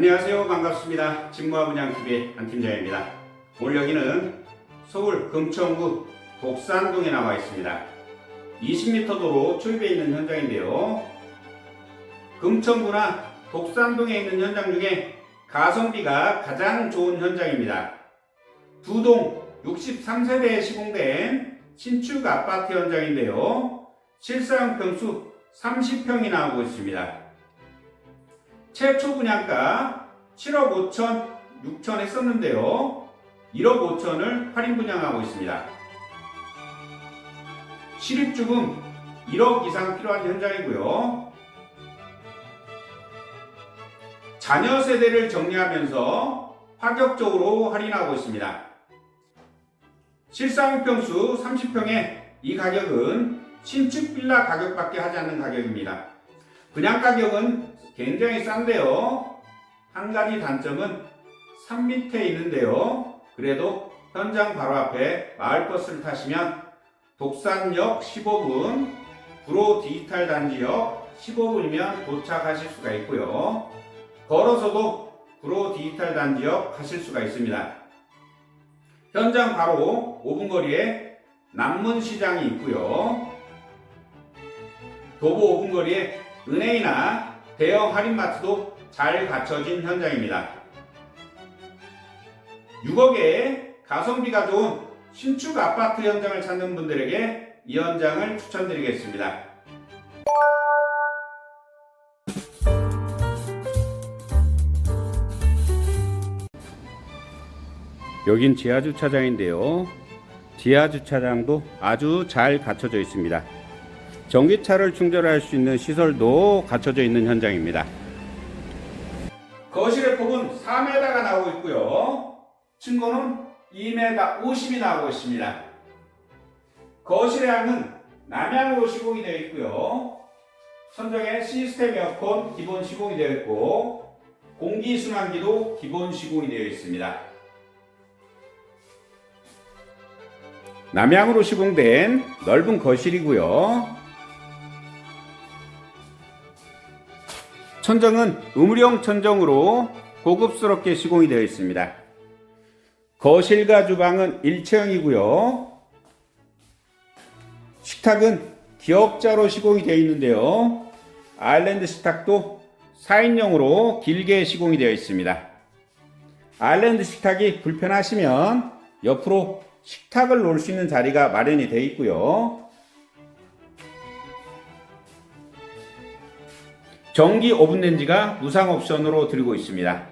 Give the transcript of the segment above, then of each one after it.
안녕하세요. 반갑습니다. 진무와 분양TV의 안팀장입니다. 오늘 여기는 서울 금천구 독산동에 나와 있습니다. 20m 도로 초입에 있는 현장인데요. 금천구나 독산동에 있는 현장 중에 가성비가 가장 좋은 현장입니다. 두 동 63세대에 시공된 신축 아파트 현장인데요. 실사용 평수 30평이 나오고 있습니다. 최초 분양가 7억 5천 6천 했었는데요. 1억 5천을 할인 분양하고 있습니다. 실입주금 1억 이상 필요한 현장이고요. 자녀 세대를 정리하면서 파격적으로 할인하고 있습니다. 실사용평수 30평에 이 가격은 신축 빌라 가격밖에 하지 않는 가격입니다. 분양 가격은 굉장히 싼데요. 한 가지 단점은 산 밑에 있는데요. 그래도 현장 바로 앞에 마을버스를 타시면 독산역 15분, 구로 디지털 단지역 15분이면 도착하실 수가 있고요. 걸어서도 구로 디지털 단지역 가실 수가 있습니다. 현장 바로 5분 거리에 남문시장이 있고요. 도보 5분 거리에 은행이나 대형 할인마트도 잘 갖춰진 현장입니다. 6억에 가성비가 좋은 신축 아파트 현장을 찾는 분들에게 이 현장을 추천드리겠습니다. 여긴 지하 주차장인데요. 지하 주차장도 아주 잘 갖춰져 있습니다. 전기차를 충전할 수 있는 시설도 갖춰져 있는 현장입니다. 거실의 폭은 4m가 나오고 있고요. 층고는 2m 50이 나오고 있습니다. 거실의 양은 남향 으로 시공이 되어 있고요. 천정에 시스템 에어컨 기본 시공이 되어 있고 공기순환기도 기본 시공이 되어 있습니다. 남향으로 시공된 넓은 거실이고요. 천정은 우물형 천정으로 고급스럽게 시공이 되어 있습니다. 거실과 주방은 일체형이고요. 식탁은 기역자로 시공이 되어 있는데요. 아일랜드 식탁도 4인용으로 길게 시공이 되어 있습니다. 아일랜드 식탁이 불편하시면 옆으로 식탁을 놓을 수 있는 자리가 마련이 되어 있고요. 전기 오븐 렌지가 무상 옵션으로 드리고 있습니다.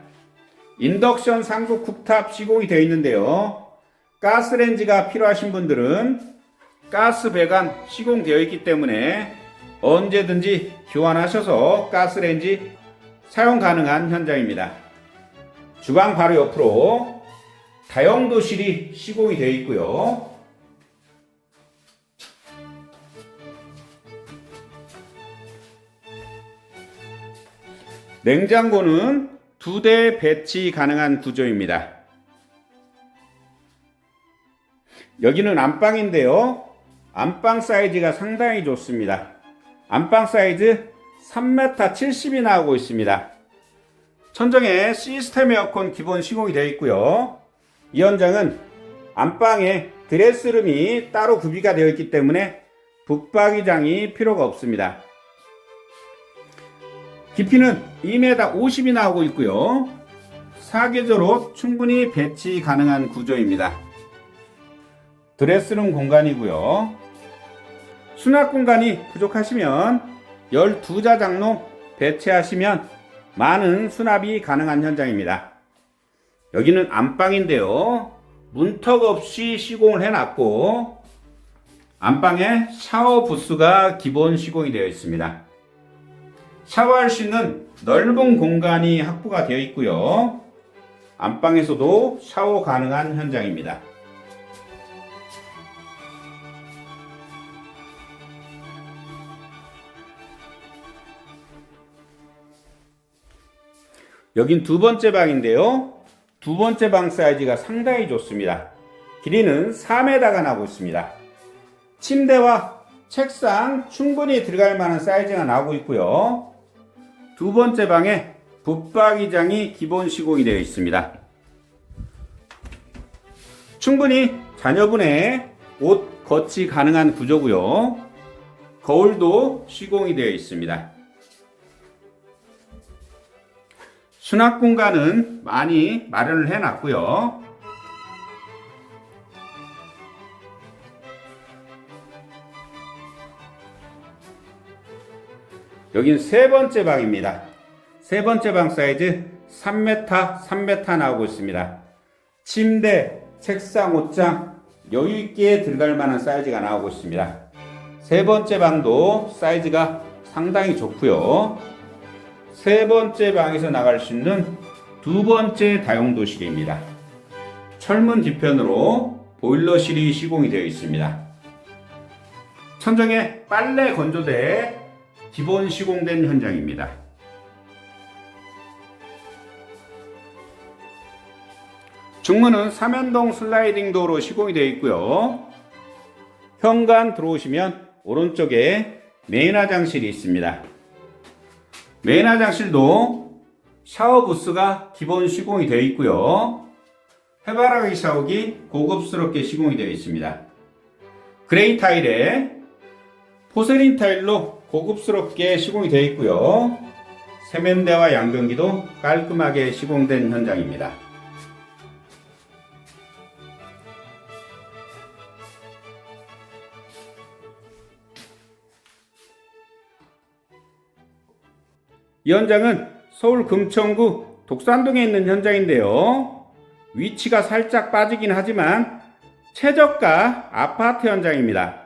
인덕션 상급 쿡탑 시공이 되어 있는데요. 가스 렌지가 필요하신 분들은 가스 배관 시공되어 있기 때문에 언제든지 교환하셔서 가스 렌지 사용 가능한 현장입니다. 주방 바로 옆으로 다용도실이 시공이 되어 있고요. 냉장고는 두 대 배치 가능한 구조입니다. 여기는 안방인데요. 안방 사이즈가 상당히 좋습니다. 안방 사이즈 3m 70이 나오고 있습니다. 천정에 시스템 에어컨 기본 시공이 되어 있고요. 이 현장은 안방에 드레스룸이 따로 구비가 되어 있기 때문에 북박이장이 필요가 없습니다. 깊이는 2m 50이 나오고 있고요. 사계절로 충분히 배치 가능한 구조입니다. 드레스룸 공간이고요. 수납 공간이 부족하시면 12자 장로 배치하시면 많은 수납이 가능한 현장입니다. 여기는 안방인데요. 문턱 없이 시공을 해놨고 안방에 샤워 부스가 기본 시공이 되어 있습니다. 샤워할 수 있는 넓은 공간이 확보가 되어 있고요. 안방에서도 샤워 가능한 현장입니다. 여긴 두 번째 방인데요. 두 번째 방 사이즈가 상당히 좋습니다. 길이는 4m가 나고 있습니다. 침대와 책상 충분히 들어갈 만한 사이즈가 나오고 있고요. 두 번째 방에 붙박이장이 기본 시공이 되어 있습니다. 충분히 자녀분의 옷 거치 가능한 구조고요. 거울도 시공이 되어 있습니다. 수납 공간은 많이 마련을 해 놨고요. 여긴 세 번째 방입니다. 세 번째 방 사이즈 3m, 3m 나오고 있습니다. 침대, 책상, 옷장 여유 있게 들어갈 만한 사이즈가 나오고 있습니다. 세 번째 방도 사이즈가 상당히 좋고요. 세 번째 방에서 나갈 수 있는 두 번째 다용도실입니다. 철문 뒤편으로 보일러실이 시공이 되어 있습니다. 천정에 빨래 건조대 기본 시공된 현장입니다. 중문은 삼연동 슬라이딩 도로 시공이 되어 있고요. 현관 들어오시면 오른쪽에 메인 화장실이 있습니다. 메인 화장실도 샤워 부스가 기본 시공이 되어 있고요. 해바라기 샤워기 고급스럽게 시공이 되어 있습니다. 그레이 타일에 포세린 타일로 고급스럽게 시공이 되어 있고요. 세면대와 양변기도 깔끔하게 시공된 현장입니다. 이 현장은 서울 금천구 독산동에 있는 현장인데요. 위치가 살짝 빠지긴 하지만 최저가 아파트 현장입니다.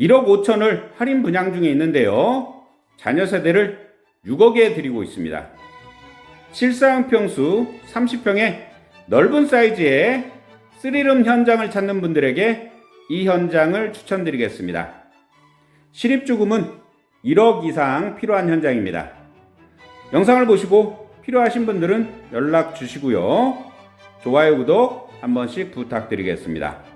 1억 5천을 할인 분양 중에 있는데요. 자녀 세대를 6억에 드리고 있습니다. 실사용 평수 30평의 넓은 사이즈의 3룸 현장을 찾는 분들에게 이 현장을 추천드리겠습니다. 실입주금은 1억 이상 필요한 현장입니다. 영상을 보시고 필요하신 분들은 연락 주시고요. 좋아요, 구독 한 번씩 부탁드리겠습니다.